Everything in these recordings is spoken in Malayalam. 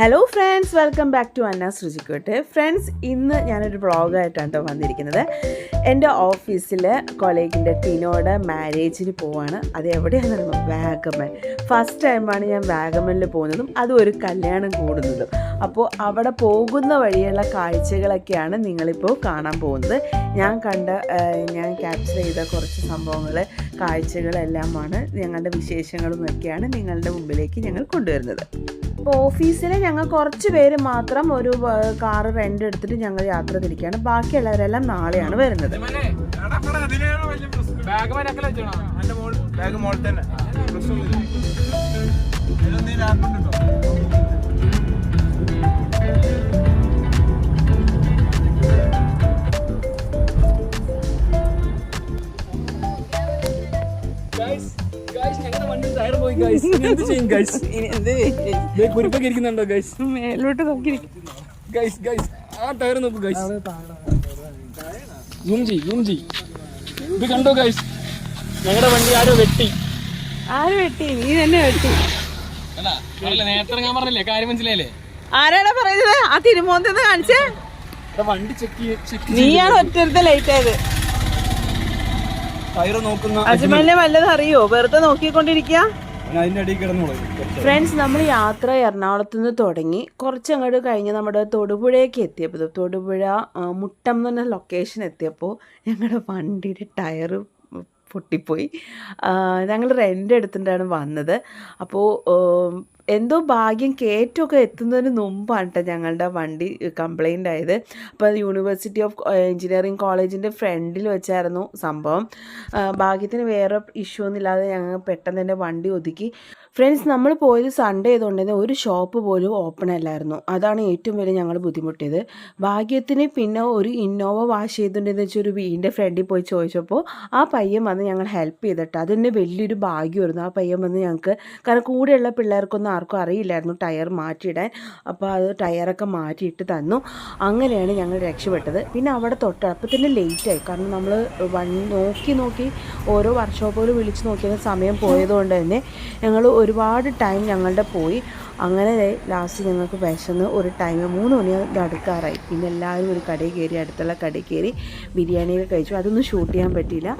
Hello friends welcome back to Anna ശ്രുചിക്കോട്ട് friends ഇന്ന് ഞാനൊരു വ്ളോഗായിട്ടാണ് കേട്ടോ വന്നിരിക്കുന്നത്. എന്റെ ഓഫീസിൽ കൊളീഗിന്റെ ടീനോട് മാരേജിന് പോവാണ്. അത് എവിടെയാണെന്ന് വാഗമൻ ഫസ്റ്റ് ടൈമാണ് ഞാൻ വാഗമനിൽ പോകുന്നതും അതും ഒരു കല്യാണം കൂടുന്നതും. അപ്പോൾ അവിടെ പോകുന്ന വഴിയുള്ള കാഴ്ചകളൊക്കെയാണ് നിങ്ങളിപ്പോൾ കാണാൻ പോകുന്നത്. ഞാൻ കണ്ട ഞാൻ ക്യാപ്ചർ ചെയ്ത കുറച്ച് സംഭവങ്ങൾ കാഴ്ചകളെല്ലാമാണ് ഞങ്ങളുടെ വിശേഷങ്ങളും ഒക്കെയാണ് നിങ്ങളുടെ മുമ്പിലേക്ക് ഞങ്ങൾ കൊണ്ടുവരുന്നത്. അപ്പോൾ ഓഫീസിൽ ഞങ്ങൾ കുറച്ച് പേര് മാത്രം ഒരു കാറ് റെന്റ് എടുത്തിട്ട് ഞങ്ങൾ യാത്ര തിരിക്കുകയാണ്. ബാക്കിയുള്ളവരെല്ലാം നാളെയാണ് വരുന്നത്. ബാഗ് മോൾ തന്നെ. കുരിപ്പൊക്കെ ഇരിക്കുന്നുണ്ടോ ഗൈസ് മേലോട്ട് നോക്കി ഗൈസ് ഗൈസ് ആ ടയർ നോക്കൂ ഗൈസ് സൂം ചെയ് സൂം ചെയ് ഇത് കണ്ടോ ഗൈസ് ഞങ്ങളുടെ വണ്ടി ആരോ വെട്ടി. ആര് വെട്ടി? നീ തന്നെ വെട്ടി. അല്ല നേരത്തെ ഞാൻ പറഞ്ഞില്ലേ? കാര്യം മനസ്സിലായില്ലേ? ആരാടാ പറയുന്നത്? ആ തിരുമോന്തെന്ന് കാണിച്ചേ? വണ്ടി ചെക്ക് ചെക്ക് നീയാണ് ഒറ്റ ലേറ്റ് ആയത്. ടയർ നോക്കുന്ന അജ്മലിനെ വല്ലതും അറിയോ? വെറുതെ നോക്കിക്കൊണ്ടിരിക്കുക ഫ്രണ്ട്സ് നമ്മൾ യാത്ര എറണാകുളത്ത് നിന്ന് തുടങ്ങി. കുറച്ച് അങ്ങോട്ട് കഴിഞ്ഞ് നമ്മുടെ തൊടുപുഴയൊക്കെ എത്തിയപ്പോൾ തൊടുപുഴ മുട്ടം എന്ന് പറഞ്ഞ ലൊക്കേഷൻ എത്തിയപ്പോൾ ഞങ്ങളുടെ വണ്ടിയുടെ ടയർ പൊട്ടിപ്പോയി. ഞങ്ങൾ റെന്റ് എടുത്തിട്ടാണ് വന്നത്. അപ്പോൾ എന്തോ ഭാഗ്യം കയറ്റമൊക്കെ എത്തുന്നതിന് മുമ്പാണ് കേട്ടോ ഞങ്ങളുടെ വണ്ടി കംപ്ലൈന്റ് ആയത്. അപ്പോൾ യൂണിവേഴ്സിറ്റി ഓഫ് എഞ്ചിനീയറിംഗ് കോളേജിന്റെ ഫ്രണ്ടിൽ വെച്ചായിരുന്നു സംഭവം. ഭാഗ്യത്തിന് വേറെ ഇഷ്യൂ ഒന്നുമില്ലാതെ ഞങ്ങൾ പെട്ടെന്ന് തന്നെ വണ്ടി ഒതുക്കി. ഫ്രണ്ട്സ് നമ്മൾ പോയത് സൺഡേ ആയതുകൊണ്ട് തന്നെ ഒരു ഷോപ്പ് പോലും ഓപ്പൺ അല്ലായിരുന്നു. അതാണ് ഏറ്റവും വലിയ ഞങ്ങൾ ബുദ്ധിമുട്ടിയത്. ഭാഗ്യത്തിന് പിന്നെ ഒരു ഇന്നോവ വാഷ് ചെയ്തിട്ടുണ്ടെന്ന് വെച്ചാൽ ഒരു വീടിന്റെ ഫ്രണ്ടിൽ പോയി ചോദിച്ചപ്പോൾ ആ പയ്യൻ വന്ന് ഞങ്ങൾ ഹെൽപ്പ് ചെയ്തിട്ട്. അതെന്നെ വലിയൊരു ഭാഗ്യമായിരുന്നു. ആ പയ്യൻ വന്ന് ഞങ്ങൾക്ക് കാരണം കൂടെയുള്ള പിള്ളേർക്കൊന്നും ആർക്കും അറിയില്ലായിരുന്നു ടയർ മാറ്റിയിടാൻ. അപ്പോൾ അത് ടയറൊക്കെ മാറ്റിയിട്ട് തന്നു. അങ്ങനെയാണ് ഞങ്ങൾ രക്ഷപ്പെട്ടത്. പിന്നെ അവിടെ തൊട്ട് അപ്പോൾ തന്നെ ലേറ്റായി കാരണം നമ്മൾ വൺ നോക്കി നോക്കി ഓരോ വർക്ക്ഷോപ്പുകൾ വിളിച്ച് നോക്കിയ സമയം പോയതുകൊണ്ട് തന്നെ ഞങ്ങൾ ഒരുപാട് ടൈം ഞങ്ങളുടെ പോയി. അങ്ങനെ ലാസ്റ്റ് ഞങ്ങൾക്ക് വിശന്ന് ഒരു ടൈം മൂന്ന് മണി അടുക്കാറായി. പിന്നെ എല്ലാവരും ഒരു കടയിൽ കയറി അടുത്തുള്ള കടയിൽ കയറി ബിരിയാണിയൊക്കെ കഴിച്ചു. അതൊന്നും ഷൂട്ട് ചെയ്യാൻ പറ്റിയില്ല.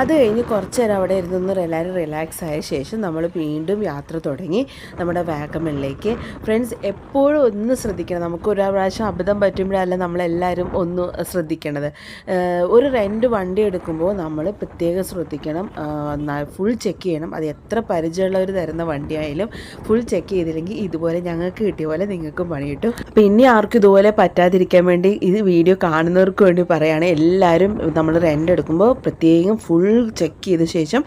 അത് കഴിഞ്ഞ് കുറച്ച് നേരം അവിടെ ഇരുന്നൊന്ന് എല്ലാവരും റിലാക്സ് ആയ ശേഷം നമ്മൾ വീണ്ടും യാത്ര തുടങ്ങി നമ്മുടെ വാഗമണിലേക്ക്. ഫ്രണ്ട്സ് എപ്പോഴും ഒന്ന് ശ്രദ്ധിക്കണം. നമുക്ക് ഒരു പ്രാവശ്യം അബദ്ധം പറ്റുമ്പോഴല്ല നമ്മളെല്ലാവരും ഒന്ന് ശ്രദ്ധിക്കണത്. ഒരു റെന്റ് വണ്ടി എടുക്കുമ്പോൾ നമ്മൾ പ്രത്യേകം ശ്രദ്ധിക്കണം. ഫുൾ ചെക്ക് ചെയ്യണം. അത് എത്ര പരിചയമുള്ളവർ തരുന്ന വണ്ടിയായാലും ഫുൾ ചെക്ക് ചെയ്തില്ലെങ്കിൽ ഇതുപോലെ ഞങ്ങൾക്ക് കിട്ടിയ പോലെ നിങ്ങൾക്കും പണി കിട്ടും പിന്നെ ആർക്കും ഇതുപോലെ പറ്റാതിരിക്കാൻ വേണ്ടി ഇത് വീഡിയോ കാണുന്നവർക്ക് വേണ്ടി പറയുകയാണ്. എല്ലാവരും നമ്മൾ റെന്റ് എടുക്കുമ്പോൾ പ്രത്യേകം ഫുൾ ചെക്ക് ചെയ്ത ശേഷം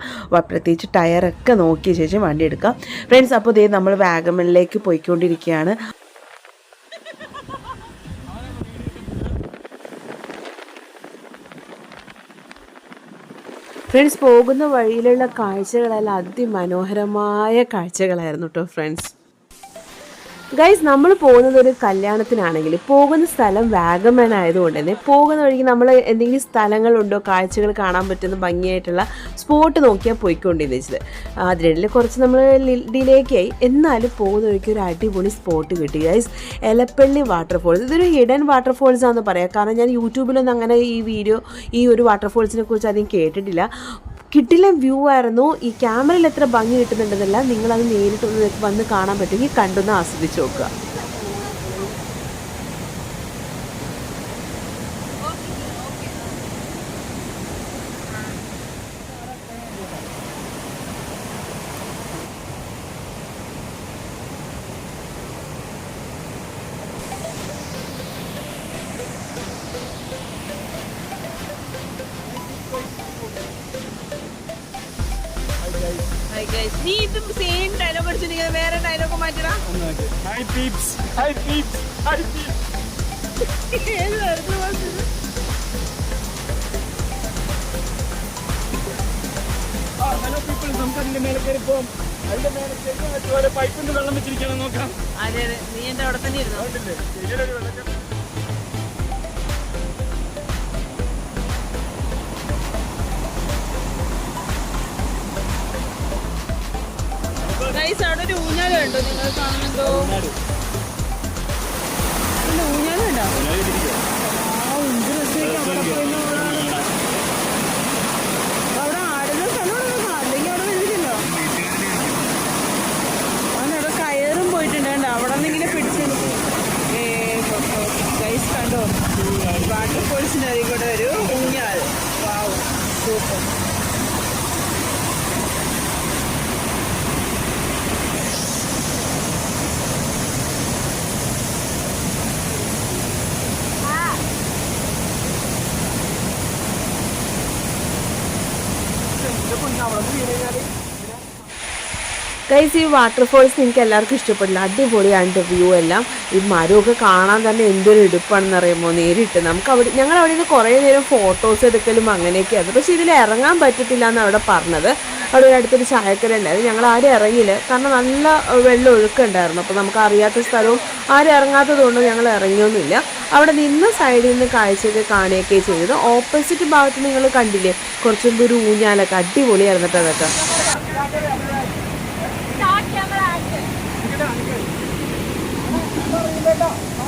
പ്രത്യേകിച്ച് ടയറൊക്കെ നോക്കിയ ശേഷം വണ്ടി എടുക്കാം. ഫ്രണ്ട്സ് അപ്പോൾ ഇതേ നമ്മൾ വാഗമണിലേക്ക് പോയിക്കൊണ്ടിരിക്കുകയാണ്. ഫ്രണ്ട്സ് പോകുന്ന വഴിയിലുള്ള കാഴ്ചകളെല്ലാം അതിമനോഹരമായ കാഴ്ചകളായിരുന്നു കേട്ടോ ഫ്രണ്ട്സ് ഗൈസ് നമ്മൾ പോകുന്നത് ഒരു കല്യാണത്തിനാണെങ്കിൽ പോകുന്ന സ്ഥലം വാഗമൺ ആയതുകൊണ്ട് തന്നെ പോകുന്ന വഴിക്ക് നമ്മൾ എന്തെങ്കിലും സ്ഥലങ്ങളുണ്ടോ കാഴ്ചകൾ കാണാൻ പറ്റുന്ന ഭംഗിയായിട്ടുള്ള സ്പോട്ട് നോക്കിയാൽ പോയിക്കൊണ്ടിരുന്നത്. അതിനിടയിൽ കുറച്ച് നമ്മൾ ഡിലേക്കായി. എന്നാലും പോകുന്ന വഴിക്ക് ഒരു അടിപൊളി സ്പോട്ട് കിട്ടി ഗൈസ് എലപ്പള്ളി വാട്ടർഫോൾസ് ഇതൊരു ഹിഡൻ വാട്ടർഫോൾസ് ആണെന്ന് പറയാം. കാരണം ഞാൻ യൂട്യൂബിലൊന്നും അങ്ങനെ ഈ വീഡിയോ ഈ ഒരു വാട്ടർഫോൾസിനെ കുറിച്ച് അധികം കേട്ടിട്ടില്ല. കിട്ടില്ല വ്യൂ ആയിരുന്നു. ഈ ക്യാമറയിൽ എത്ര ഭംഗി കിട്ടുന്നുണ്ടെന്നല്ല നിങ്ങളത് നേരിട്ട് വന്ന് കാണാൻ പറ്റുമെങ്കിൽ കണ്ടൊന്ന് ആസ്വദിച്ച് നോക്കുക. നീ ഇത് സെയിം ഡയലോഗ് അടിച്ചിരിക്കുന്നത് വേറെ dialogue മാറ്റടാ. Hi peeps hi peeps hi peeps ആ ഹലോ പീപ്പിൾ നമുക്ക് അതിന്റെ മേലെ കയറി പോകാം അതിന്റെ മേലെ കയറി പൈപ്പിന്റെ വെള്ളം വെച്ചിരിക്കണം നോക്കാം. അതെ അതെ. നീ എന്റെ അവിടെ തന്നെ ഇരുന്നു? ഇതിലൊരു ഗൈസ് അവിടെ ഒരു ഊഞ്ഞാല ഉണ്ടോ നിങ്ങൾ കാണുന്നുണ്ടോ ഊഞ്ഞാലുണ്ടോ ഗൈസ് ഈ വാട്ടർഫോൾസ് നിങ്ങൾക്ക് എല്ലാവർക്കും ഇഷ്ടപ്പെടില്ല. അടിപൊളിയാണ് വ്യൂ എല്ലാം. ഈ മരമൊക്കെ കാണാൻ തന്നെ എന്തൊരു എടുപ്പാണെന്ന് അറിയുമ്പോൾ നേരിട്ട് നമുക്ക് അവിടെ ഞങ്ങൾ അവിടെ നിന്ന് കുറേ നേരം ഫോട്ടോസ് എടുക്കലും അങ്ങനെയൊക്കെയായിരുന്നു. പക്ഷേ ഇതിൽ ഇറങ്ങാൻ പറ്റത്തില്ല എന്ന് അവിടെ പറഞ്ഞത്. അവിടെ ഒരു അടുത്തൊരു ചായക്കര ഉണ്ടായിരുന്നു. ഞങ്ങൾ ആരും ഇറങ്ങിയില്ല. കാരണം നല്ല വെള്ളം ഒഴുക്കുണ്ടായിരുന്നു അപ്പോൾ നമുക്ക് അറിയാത്ത സ്ഥലവും ആരും ഇറങ്ങാത്തത് കൊണ്ട് ഞങ്ങൾ ഇറങ്ങിയൊന്നുമില്ല. അവിടെ നിന്ന് സൈഡിൽ നിന്ന് കാഴ്ചയൊക്കെ കാണുകയൊക്കെ ചെയ്തത് ഓപ്പോസിറ്റ് ഭാഗത്ത് നിങ്ങൾ കണ്ടില്ലേ? കുറച്ചും ഒരു ഊഞ്ഞാലൊക്കെ. അടിപൊളിയായിരുന്നു അതൊക്കെ. ito.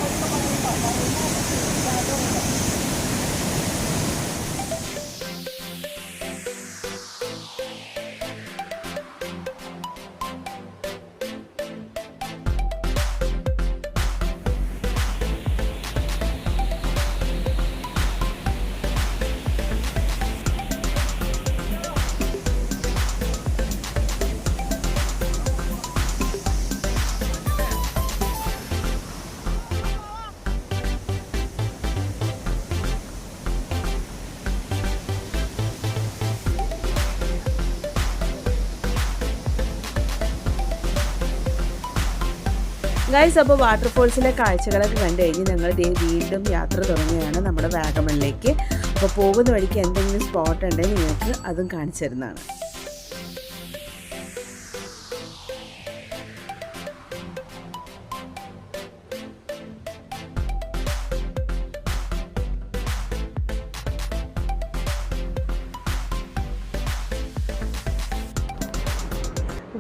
ഗൈസ് അപ്പോൾ വാട്ടർഫോൾസിലെ കാഴ്ചകളൊക്കെ കണ്ടു കഴിഞ്ഞ് ഞങ്ങൾ വീണ്ടും യാത്ര തുടങ്ങുകയാണ് നമ്മുടെ വാഗമണിലേക്ക്. അപ്പോൾ പോകുന്ന വഴിക്ക് എന്തെങ്കിലും സ്പോട്ട് ഉണ്ടെങ്കിൽ നിങ്ങൾക്ക് അതും കാണിച്ചു തരുന്നതാണ്.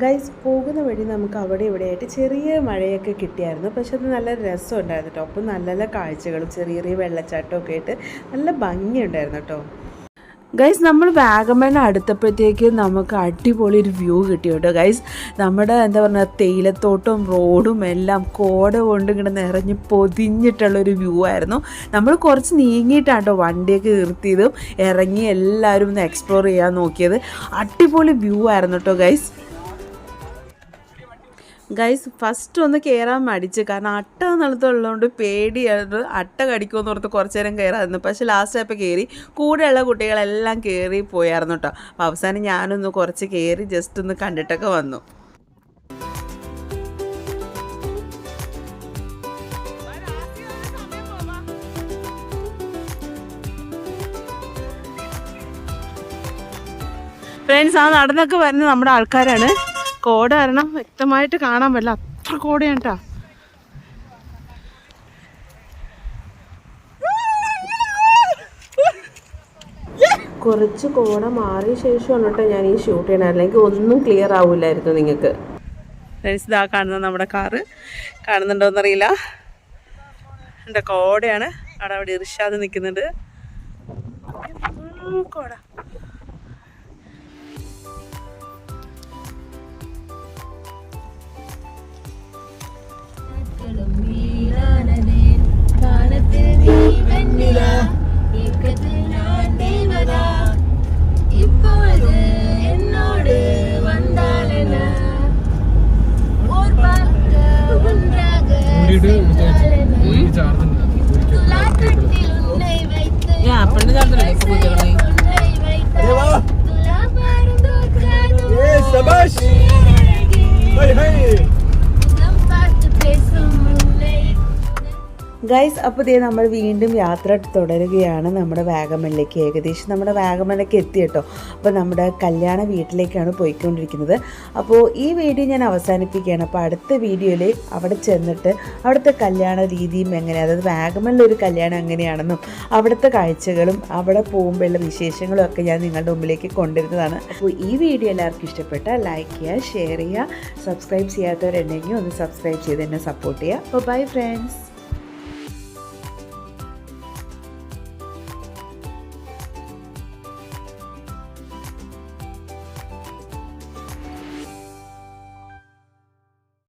ഗൈസ് പോകുന്ന വഴി നമുക്ക് അവിടെ ഇവിടെയായിട്ട് ചെറിയ മഴയൊക്കെ കിട്ടിയായിരുന്നു. പക്ഷെ അത് നല്ല രസമുണ്ടായിരുന്നു കേട്ടോ. അപ്പം നല്ല നല്ല കാഴ്ചകളും ചെറിയ ചെറിയ വെള്ളച്ചാട്ടമൊക്കെ ആയിട്ട് നല്ല ഭംഗിയുണ്ടായിരുന്നു കേട്ടോ. ഗൈസ് നമ്മൾ വാഗമൺ അടുത്തപ്പോഴത്തേക്ക് നമുക്ക് അടിപൊളി ഒരു വ്യൂ കിട്ടി കേട്ടോ. ഗൈസ് നമ്മുടെ എന്താ പറയുക തേയിലത്തോട്ടവും റോഡും എല്ലാം കോട കൊണ്ട് ഇങ്ങനെ നിറഞ്ഞ് പൊതിഞ്ഞിട്ടുള്ളൊരു വ്യൂ ആയിരുന്നു. നമ്മൾ കുറച്ച് നീങ്ങിയിട്ടാണ് കേട്ടോ വണ്ടിയൊക്കെ നിർത്തിയതും. ഇറങ്ങി എല്ലാവരും ഒന്ന് എക്സ്പ്ലോർ ചെയ്യാൻ നോക്കിയത്. അടിപൊളി വ്യൂ ആയിരുന്നു കേട്ടോ ഗൈസ് ഗൈസ് ഫസ്റ്റ് ഒന്ന് കയറാൻ മടിച്ച്. കാരണം അട്ട നിലത്തുള്ളതുകൊണ്ട് പേടിയായിട്ട് അട്ട കടിക്കുമെന്ന് ഓർത്ത് കുറച്ച് നേരം കയറാതിരുന്നു പക്ഷേ ലാസ്റ്റ് ആയപ്പോൾ കയറി കൂടെയുള്ള കുട്ടികളെല്ലാം കയറി പോയായിരുന്നു കേട്ടോ അപ്പോൾ അവസാനം ഞാനൊന്ന് കുറച്ച് കയറി ജസ്റ്റ് ഒന്ന് കണ്ടിട്ടൊക്കെ വന്നു. ഫ്രണ്ട്സ് ആ നടന്നൊക്കെ വരുന്ന നമ്മുടെ ആൾക്കാരാണ്. കോട കാരണം വ്യക്തമായിട്ട് കാണാൻ പറ്റില്ല. അത്ര കോടയാണ് കേട്ടോ കുറച്ച് കോട മാറിയ ശേഷമാണ് കേട്ടോ ഞാൻ ഈ ഷൂട്ട് ചെയ്യണത് അല്ലെങ്കിൽ ഒന്നും ക്ലിയർ ആവില്ലായിരുന്നു നിങ്ങൾക്ക് ഇതാ കാണുന്ന നമ്മുടെ കാറ്. കാണുന്നുണ്ടോയെന്നറിയില്ല എന്റെ കോടയാണ് അവിടെ അവിടെ ഇർഷാദ് നിൽക്കുന്നുണ്ട്. കോട വീട് ഞാൻ അപ്പഴും ചാർജറല്ലേ ഇപ്പൊ കുത്തികളെ Hey, Sebastião! Hey, hey! Guys അപ്പോൾ ദേ നമ്മൾ വീണ്ടും യാത്ര തുടരുകയാണ്. നമ്മുടെ വാഗമണിലേക്ക്. ഏകദേശം നമ്മുടെ വാഗമണിലേക്ക് എത്തി കേട്ടോ. അപ്പോൾ നമ്മുടെ കല്യാണ വീട്ടിലേക്കാണ് പോയിക്കൊണ്ടിരിക്കുന്നത്. അപ്പോൾ ഈ വീഡിയോ ഞാൻ അവസാനിപ്പിക്കുകയാണ്. അപ്പോൾ അടുത്ത വീഡിയോയിൽ അവിടെ ചെന്നിട്ട് അവിടുത്തെ കല്യാണ രീതിയും എങ്ങനെയാണ് അതായത് വാഗമണിലൊരു കല്യാണം എങ്ങനെയാണെന്നും അവിടുത്തെ കാഴ്ചകളും അവിടെ പോകുമ്പോഴുള്ള വിശേഷങ്ങളും ഒക്കെ ഞാൻ നിങ്ങളുടെ മുമ്പിലേക്ക് കൊണ്ടുവരുന്നതാണ്. അപ്പോൾ ഈ വീഡിയോ എല്ലാവർക്കും ഇഷ്ടപ്പെട്ടാൽ ലൈക്ക് ചെയ്യുക ഷെയർ ചെയ്യുക സബ്സ്ക്രൈബ് ചെയ്യാത്തവരുണ്ടെങ്കിൽ ഒന്ന് സബ്സ്ക്രൈബ് ചെയ്ത് എന്നെ സപ്പോർട്ട് ചെയ്യുക. അപ്പോൾ ബൈ ഫ്രണ്ട്സ്